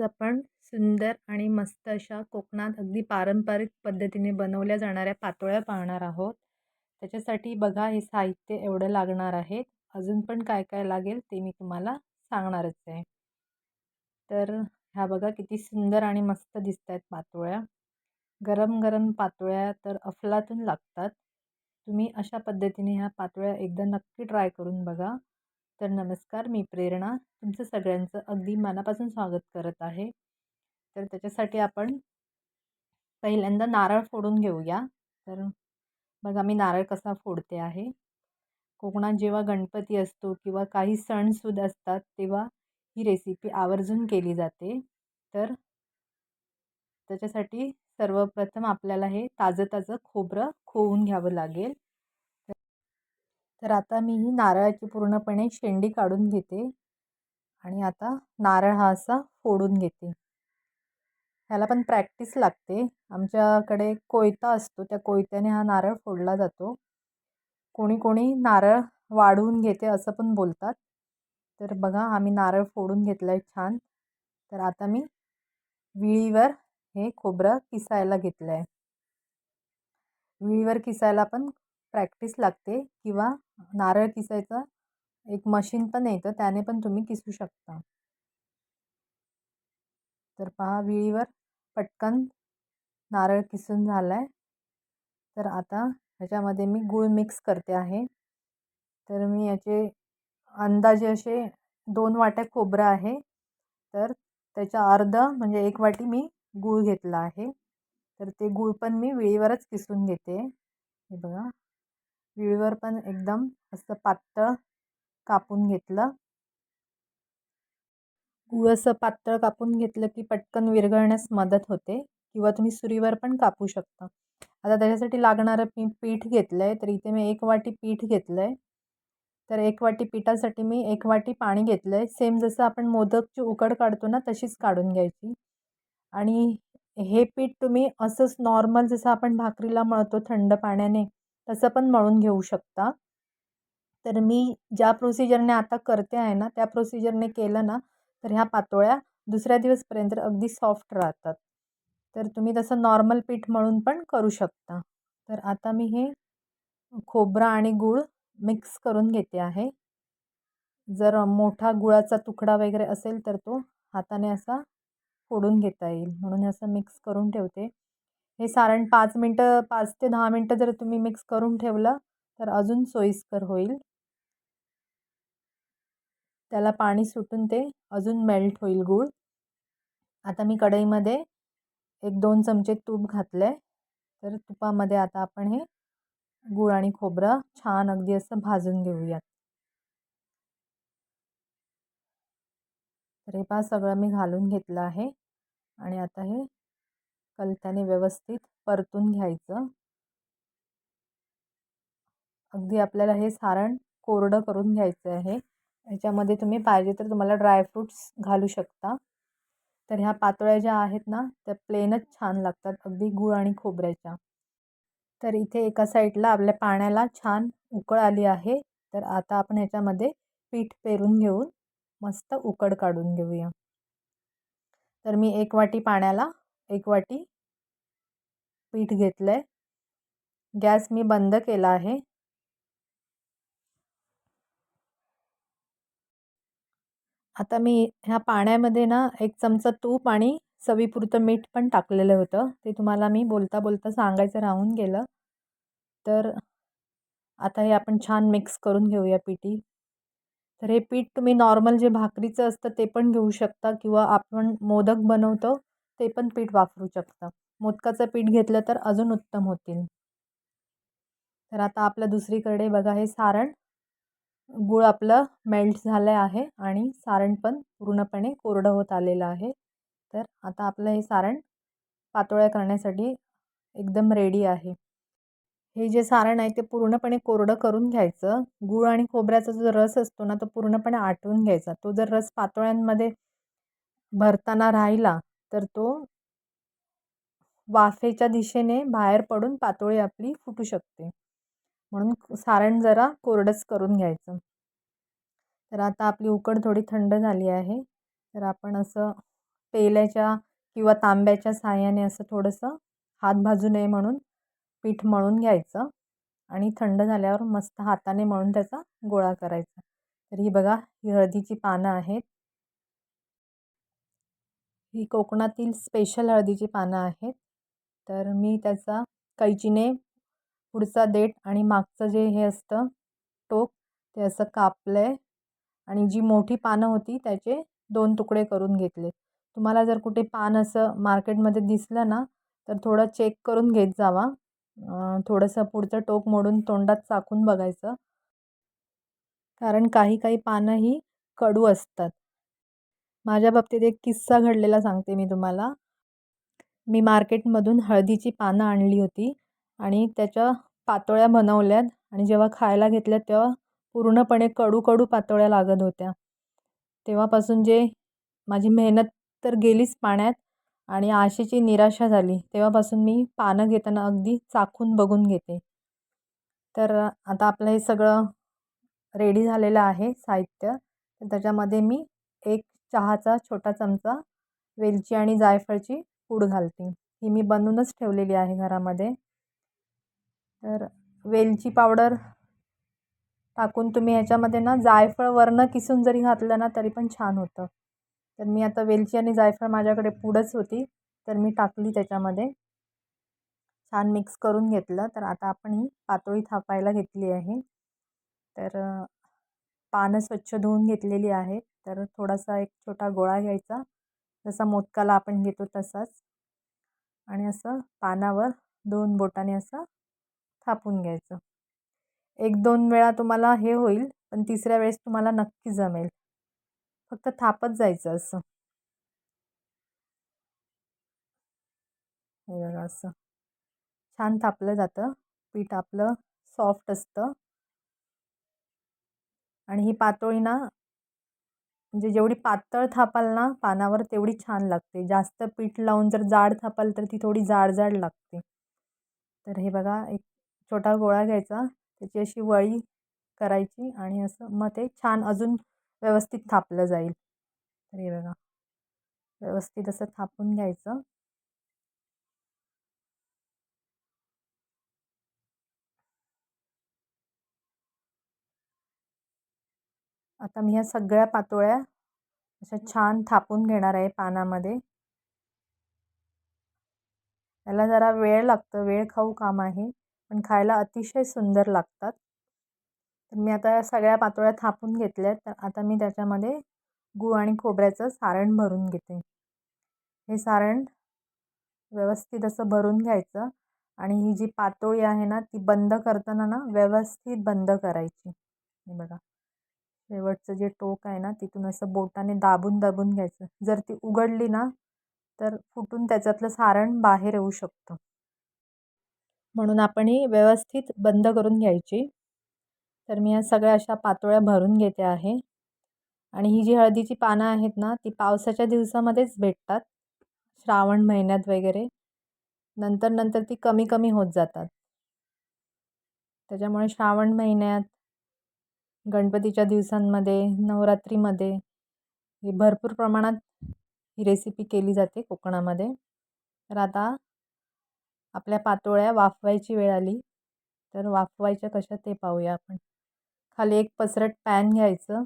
आज आपण सुंदर आणि मस्त अशा कोकणात अगदी पारंपरिक पद्धतीने बनवल्या जाणाऱ्या पातोळ्या पाहणार आहोत. त्याच्यासाठी बघा हे साहित्य एवढं लागणार आहे. अजून पण काय काय लागेल ते मी तुम्हाला सांगणारच आहे. तर ह्या बघा किती सुंदर आणि मस्त दिसत आहेत पातोळ्या. गरम गरम पातोळ्या तर अफलातून लागतात. तुम्ही अशा पद्धतीने ह्या पातोळ्या एकदा नक्की ट्राय करून बघा. तर नमस्कार मी प्रेरणा. तुमचं सगळ्यांचं अगदी मनापासून स्वागत करत आहे. तर त्याच्यासाठी आपण पहिल्यांदा नारळ फोडून घेऊया. तर बघा मी नारळ कसा फोडते आहे. कोकणात जेव्हा गणपती असतो किंवा काही सणसुद असतात तेव्हा ही रेसिपी आवर्जून केली जाते. तर त्याच्यासाठी सर्वप्रथम आपल्याला हे ताजं ताजं खोबरं खोवून घ्यावं लागेल. तर आता मी ही नारळाची पूर्णपणे शेंडी काढून घेते आणि आता नारळ हा असा फोडून घेते. ह्याला पण प्रॅक्टिस लागते. आमच्याकडे कोयता असतो त्या कोयत्याने हा नारळ फोडला जातो. कोणी कोणी नारळ वाढवून घेते असं पण बोलतात. तर बघा आम्ही नारळ फोडून घेतलं आहे छान. तर आता मी विळीवर हे खोबरं किसायला घेतलं आहे विळीवर किसायला पण प्रॅक्टिस लागते किंवा नारळ किसायचं. एक मशीन पण येतं त्याने पण तुम्ही किसू शकता. तर पहा विळीवर पटकन नारळ किसून झाला आहे तर आता ह्याच्यामध्ये मी गूळ मिक्स करते आहे. तर मी याचे अंदाजे असे दोन वाट्या खोबरं आहे. तर त्याच्या अर्ध म्हणजे एक वाटी मी गूळ घेतला आहे. तर ते गूळ पण मी विळीवरच किसून घेते. हे बघा. विळीवर पण एकदम असं पातळ कापून घेतलं. गूळ असं पातळ कापून घेतलं की पटकन विरघळण्यास मदत होते किंवा तुम्ही सुरीवर पण कापू शकता. आता त्याच्यासाठी लागणारं मी पीठ घेतलं आहे तर इथे मी एक वाटी पीठ घेतलं आहे तर एक वाटी पिठासाठी मी एक वाटी पाणी घेतलं आहे सेम जसं आपण मोदकची उकड काढतो ना तशीच काढून घ्यायची. आणि हे पीठ तुम्ही असंच नॉर्मल जसं आपण भाकरीला मळतो थंड पाण्याने तसं पण मळून घेऊ शकता. तर मी ज्या प्रोसिजरने आता करते आहे ना त्या प्रोसिजरने केलं ना तर ह्या पातोळ्या दुसऱ्या दिवसपर्यंत अगदी सॉफ्ट राहतात. तर तुम्ही तसं नॉर्मल पीठ मळून पण करू शकता. तर आता मी हे खोबरा आणि गूळ मिक्स करून घेते आहे. जर मोठा गुळाचा तुकडा वगैरे असेल तर तो हाताने असा फोडून घेता येईल. म्हणून असं मिक्स करून ठेवते. हे सारण पाच मिनटं पाच ते दहा मिनटं जर तुम्ही मिक्स करून ठेवलं तर अजून सोयीस्कर होईल. त्याला पाणी सुटून ते अजून मेल्ट होईल गूळ. आता मी कढईमध्ये एक दोन चमचे तूप घातलं. आहे तर तुपामध्ये आता आपण हे गूळ आणि खोबरं छान अगदी असं भाजून घेऊयात. तर हे पहा सगळं मी घालून घेतलं आहे. आणि आता हे कलत्याने व्यवस्थित परतून घ्यायचं. अगदी आपल्याला हे सारण कोरडं करून घ्यायचं आहे ह्याच्यामध्ये तुम्ही पाहिजे तर तुम्हाला ड्रायफ्रूट्स घालू शकता. तर ह्या पातोळ्या ज्या आहेत ना त्या प्लेनच छान लागतात अगदी गूळ आणि खोबऱ्याच्या. तर इथे एका साईडला आपल्या पाण्याला छान उकळ आली आहे. तर आता आपण ह्याच्यामध्ये पीठ पेरून घेऊन मस्त उकड काढून घेऊया. तर मी एक वाटी पाण्याला एक वाटी पीठ घेतलं आहे गॅस मी बंद केला आहे. आता मी ह्या पाण्यामध्ये ना एक चमचा तूप आणि चवीपुरतं मीठ पण टाकलेलं होतं. ते तुम्हाला मी बोलता बोलता सांगायचं राहून गेलं. तर आता हे आपण छान मिक्स करून घेऊया पिठी. तर हे पीठ तुम्ही नॉर्मल जे भाकरीचं असतं ते पण घेऊ शकता किंवा आपण मोदक बनवतो. ते पण पीठ वापरू शकता. मोदकाचं पीठ घेतलं तर अजून उत्तम होतील. तर आता आपलं दुसरीकडे बघा हे सारण गूळ आपलं मेल्ट झालं आहे आणि सारण पण पूर्णपणे कोरडं होत आलेलं आहे. तर आता आपलं हे सारण पातोळ्या करण्यासाठी एकदम रेडी आहे. हे जे सारण आहे ते पूर्णपणे कोरडं करून घ्यायचं. गूळ आणि खोबऱ्याचा जो रस असतो ना तो पूर्णपणे आटवून घ्यायचा. तो जर रस पातोळ्यांमध्ये भरताना राहिला तर तो वाफेच्या दिशेने बाहेर पडून पातोळी आपली फुटू शकते. म्हणून सारण जरा कोरडंच करून घ्यायचं. तर आता आपली उकड थोडी थंड झाली आहे. तर आपण असं पेल्याच्या किंवा तांब्याच्या साह्याने असं थोडंसं हात भाजू नये म्हणून पीठ मळून घ्यायचं आणि थंड झाल्यावर मस्त हाताने मळून त्याचा गोळा करायचा. तर ही बघा ही हळदीची पानं आहेत. ही कोकणातील स्पेशल हळदीची पानं आहेत. तर मी त्याचा कैचीने पुढचा देठ आणि मागचं जे हे असतं टोक ते असं कापलं आहे आणि जी मोठी पानं होती त्याचे दोन तुकडे करून घेतले. तुम्हाला जर कुठे पान असं मार्केटमध्ये दिसलं ना तर थोडं चेक करून घेत जावा. थोडंसं पुढचं टोक मोडून तोंडात चाकून बघायचं. कारण काही काही पानं ही कडू असतात. माझ्या बाबतीत एक किस्सा घडलेला सांगते मी तुम्हाला. मी मार्केटमधून हळदीची पानं आणली होती आणि त्याच्या पातोळ्या बनवल्यात आणि जेव्हा खायला घेतल्या तेव्हा पूर्णपणे कडू कडू पातोळ्या लागत होत्या. तेव्हापासून जे माझी मेहनत तर गेलीच पाण्यात आणि आशेची निराशा झाली. तेव्हापासून मी पानं घेताना अगदी चाखून बघून घेते. तर आता आपलं हे सगळं रेडी झालेलं आहे साहित्य. त्याच्यामध्ये मी एक चहाचा छोटा चमचा वेलची आणि जायफळची पूड घालते. ही मी बनवूनच ठेवलेली आहे घरामध्ये. तर वेलची पावडर टाकून तुम्ही ह्याच्यामध्ये ना जायफळ वरनं किसून जरी घातलं ना तरी पण छान होतं. तर मी आता वेलची आणि जायफळ माझ्याकडे पुढंच होती तर मी टाकली त्याच्यामध्ये. छान मिक्स करून घेतलं तर आता आपण ही पातोळी थापायला घेतली आहे. तर पानं स्वच्छ धुवून घेतलेली आहेत तर थोडासा एक छोटा गोळा घ्यायचा. जसा मोदकाला आपण घेतो तसाच. आणि असं पानावर दोन बोटाने असं थापून घ्यायचं. एक दोन वेळा तुम्हाला हे होईल पण तिसऱ्या वेळेस तुम्हाला नक्की जमेल. फक्त थापत जायचं असं. हे बघा असं. छान थापलं जातं. पीठ आपलं सॉफ्ट असतं. आणि ही पातोळी ना म्हणजे जेवढी पातळ थापाल ना पानावर तेवढी छान लागते. जास्त पीठ लावून जर जाड थापाल तर ती थोडी जाड जाड लागते. तर हे बघा एक छोटा गोळा घ्यायचा. त्याची अशी वळी करायची आणि असं मग ते छान अजून व्यवस्थित थापलं जाईल. तर हे बघा व्यवस्थित असं थापून घ्यायचं. आता मी ह्या सगळ्या पातोळ्या अशा छान थापून घेणार आहे पानामध्ये. त्याला जरा वेळ लागतं वेळ खाऊ काम आहे पण खायला अतिशय सुंदर लागतात. तर मी आता या सगळ्या पातोळ्या थापून घेतल्या तर आता मी त्याच्यामध्ये गूळ आणि खोबऱ्याचं सारण भरून घेते. हे सारण व्यवस्थित असं भरून घ्यायचं आणि ही जी पातोळी आहे ना ती बंद करताना ना व्यवस्थित बंद करायची. हे बघा. शेवटचं जे टोक आहे ना तिथून असं बोटाने दाबून दाबून घ्यायचं. जर ती उघडली ना तर फुटून त्याच्यातलं सारण बाहेर येऊ शकतं. म्हणून आपण ही व्यवस्थित बंद करून घ्यायची. तर मी या सगळ्या अशा पातोळ्या भरून घेते आहे. आणि ही जी हळदीची पानं आहेत ना ती पावसाच्या दिवसामध्येच भेटतात. श्रावण महिन्यात वगैरे. नंतर नंतर ती कमी कमी होत जातात. त्याच्यामुळे श्रावण महिन्यात गणपतीच्या दिवसांमध्ये नवरात्रीमध्ये ही भरपूर प्रमाणात ही रेसिपी केली जाते कोकणामध्ये. तर आता आपल्या पातोळ्या वाफवायची वेळ आली. तर वाफवायच्या कशा ते पाहूया आपण. खाली एक पसरट पॅन घ्यायचं.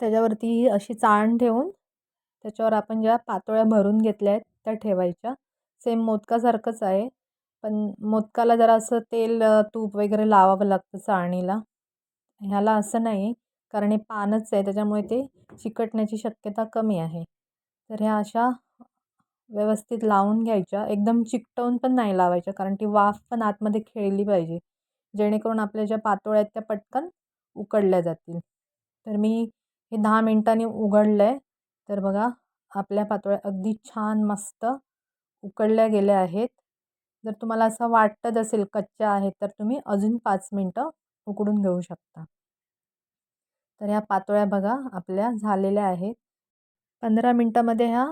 त्याच्यावरती अशी चाळण ठेवून त्याच्यावर आपण ज्या पातोळ्या भरून घेतल्या आहेत त्या ठेवायच्या. सेम मोदकासारखंच आहे. पण मोदकाला जरा असं तेल तूप वगैरे लावावं लागतं चाळणीला. ह्याला असं नाही कारण हे पानच आहे त्याच्यामुळे ते चिकटण्याची शक्यता कमी आहे. तर ह्या अशा व्यवस्थित लावून घ्यायच्या. एकदम चिकटवून पण नाही लावायच्या कारण ती वाफ पण आतमध्ये खेळली पाहिजे. जेणेकरून आपल्या ज्या पातोळ्या आहेत त्या पटकन उकडल्या जातील. तर मी हे दहा मिनटांनी उघडलं आहे तर बघा आपल्या पातोळ्या अगदी छान मस्त उकडल्या गेल्या आहेत. जर तुम्हाला असं वाटत असेल कच्च्या आहेत तर तुम्ही अजून पाच मिनटं उकडून घेऊ शकता. तर ह्या पातोळ्या बघा आपल्या झालेल्या आहेत. पंधरा मिनटामध्ये ह्या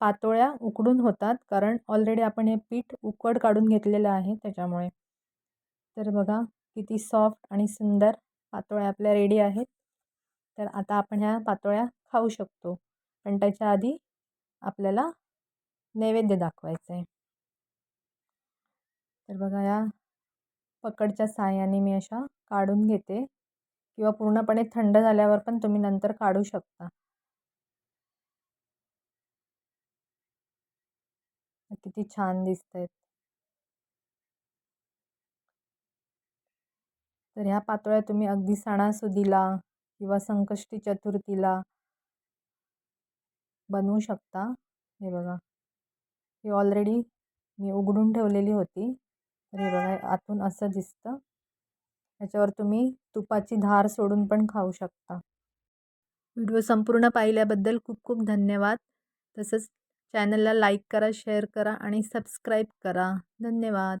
पातोळ्या उकडून होतात कारण ऑलरेडी आपण हे पीठ उकड काढून घेतलेलं आहे त्याच्यामुळे. तर बघा किती सॉफ्ट आणि सुंदर पातोळ्या आपल्या रेडी आहेत. तर आता आपण ह्या पातोळ्या खाऊ शकतो. पण त्याच्या आधी आपल्याला नैवेद्य दाखवायचं आहे तर बघा या पकडच्या साहाय्याने मी अशा काढून घेते किंवा पूर्णपणे थंड झाल्यावर पण तुम्ही नंतर काढू शकता. किती छान दिसत आहेत तर ह्या पातोळ्या तुम्ही अगदी सणासुदीला किंवा संकष्टी चतुर्थीला बनवू शकता. हे बघा. ही ऑलरेडी मी उघडून ठेवलेली होती. तर हे बघा आतून असं दिसतं. याच्यावर तुम्ही तुपाची धार सोडून पण खाऊ शकता. व्हिडिओ संपूर्ण पाहिल्याबद्दल खूप खूप धन्यवाद. तसंच चॅनलला लाईक करा शेअर करा आणि सबस्क्राईब करा. धन्यवाद.